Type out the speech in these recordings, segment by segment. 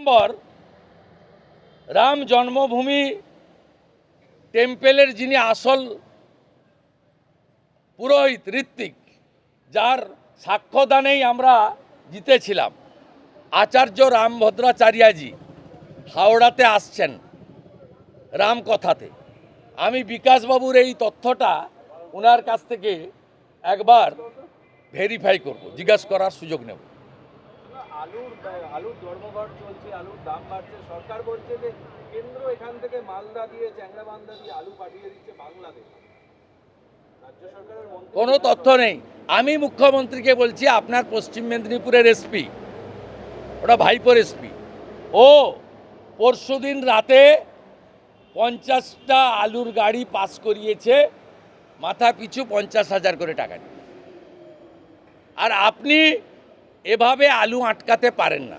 নম্বর রাম জন্মভূমি টেম্পেলের যিনি আসল পুরোহিত ঋত্বিক, যার সাক্ষ্যদানেই আমরা জিতেছিলাম, আচার্য রামভদ্রাচার্যাজি হাওড়াতে আসছেন রামকথাতে আমি বিকাশবাবুর এই তথ্যটা ওনার কাছ থেকে একবার ভেরিফাই করব, জিজ্ঞাসা করার সুযোগ নেব। আলুর আলুর ধর্মঘট চলছে, আলুর দাম বাড়ছে। সরকার বলছে যে কেন্দ্র এখান থেকে মালদা দিয়ে চ্যাংরাবান্ধা দিয়ে আলু পাঠিয়ে দিচ্ছে বাংলাদেশ। কোনো তথ্য নেই। আমি মুখ্যমন্ত্রীকে বলছি, আপনার পশ্চিম মেদিনীপুরের এসপি, ওটা ভাইপোর এসপি। ও পরশুদিন রাতে পঞ্চাশটা আলুর গাড়ি পাস করিয়েছে, মাথা পিছু পঞ্চাশ হাজার করে টাকা নিয়ে। আর আপনি এভাবে আলু আটকাতে পারেন না।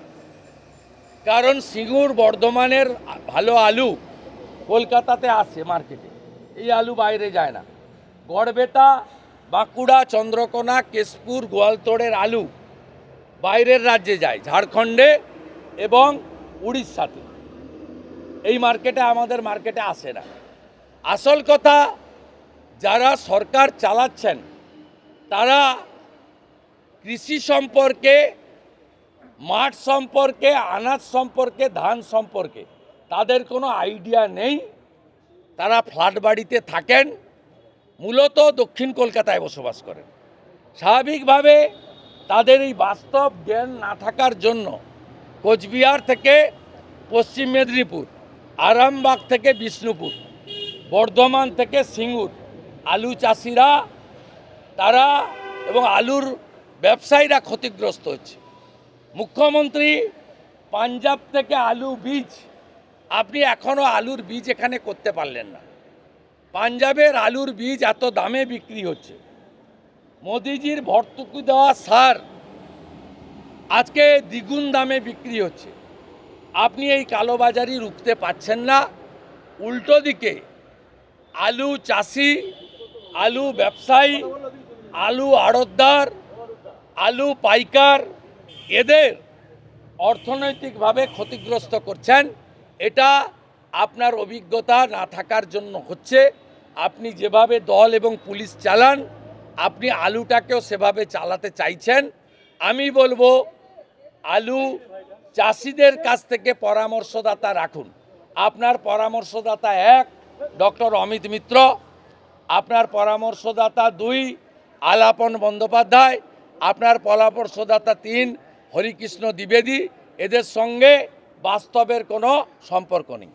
কারণ সিঙ্গুর বর্ধমানের ভালো আলু কলকাতাতে আসে মার্কেটে। এই আলু বাইরে যায় না। গড়বেতা, বাঁকুড়া, চন্দ্রকোনা, কেশপুর, গোয়ালতোড়ের আলু বাইরের রাজ্যে যায়, ঝাড়খণ্ডে এবং উড়িষ্যাতে। এই মার্কেটে, আমাদের মার্কেটে আসে না। আসল কথা, যারা সরকার চালাচ্ছেন, তারা কৃষি সম্পর্কে, মাঠ সম্পর্কে, আনাজ সম্পর্কে, ধান সম্পর্কে, তাদের কোনো আইডিয়া নেই। তারা ফ্ল্যাট বাড়িতে থাকেন, মূলত দক্ষিণ কলকাতায় বসবাস করেন। স্বাভাবিকভাবে তাদের এই বাস্তব জ্ঞান না থাকার জন্য কোচবিহার থেকে পশ্চিম মেদিনীপুর, আরামবাগ থেকে বিষ্ণুপুর, বর্ধমান থেকে সিঙ্গুর, আলু চাষিরা, তারা এবং আলুর ব্যবসায়ীরা ক্ষতিগ্রস্ত হচ্ছে। মুখ্যমন্ত্রী, পাঞ্জাব থেকে আলু বীজ, আপনি এখনও আলুর বীজ এখানে করতে পারলেন না। পাঞ্জাবের আলুর বীজ এত দামে বিক্রি হচ্ছে। মোদিজির ভর্তুকি দেওয়া সার আজকে দ্বিগুণ দামে বিক্রি হচ্ছে। আপনি এই কালোবাজারি রুখতে পাচ্ছেন না। উল্টো দিকে আলু চাষি, আলু ব্যবসায়ী, আলু আড়তদার আলু, পাইকার এদের অর্থনৈতিকভাবে ক্ষতিগ্রস্ত করছেন। এটা আপনার অভিজ্ঞতা না থাকার জন্য হচ্ছে, আপনি যেভাবে দল এবং পুলিশ চালান, আপনি আলুটাকেও সেভাবে চালাতে চাইছেন। আমি বলব, আলু চাষিদের কাছ থেকে পরামর্শদাতা রাখুন। আপনার পরামর্শদাতা এক, ডক্টর অমিত মিত্র। আপনার পরামর্শদাতা দুই, আলাপন বন্দ্যোপাধ্যায়। আপনার পরামর্শদাতা তিন হরিকৃষ্ণ দ্বিবেদী এদের সঙ্গে বাস্তবের কোনো সম্পর্ক নেই।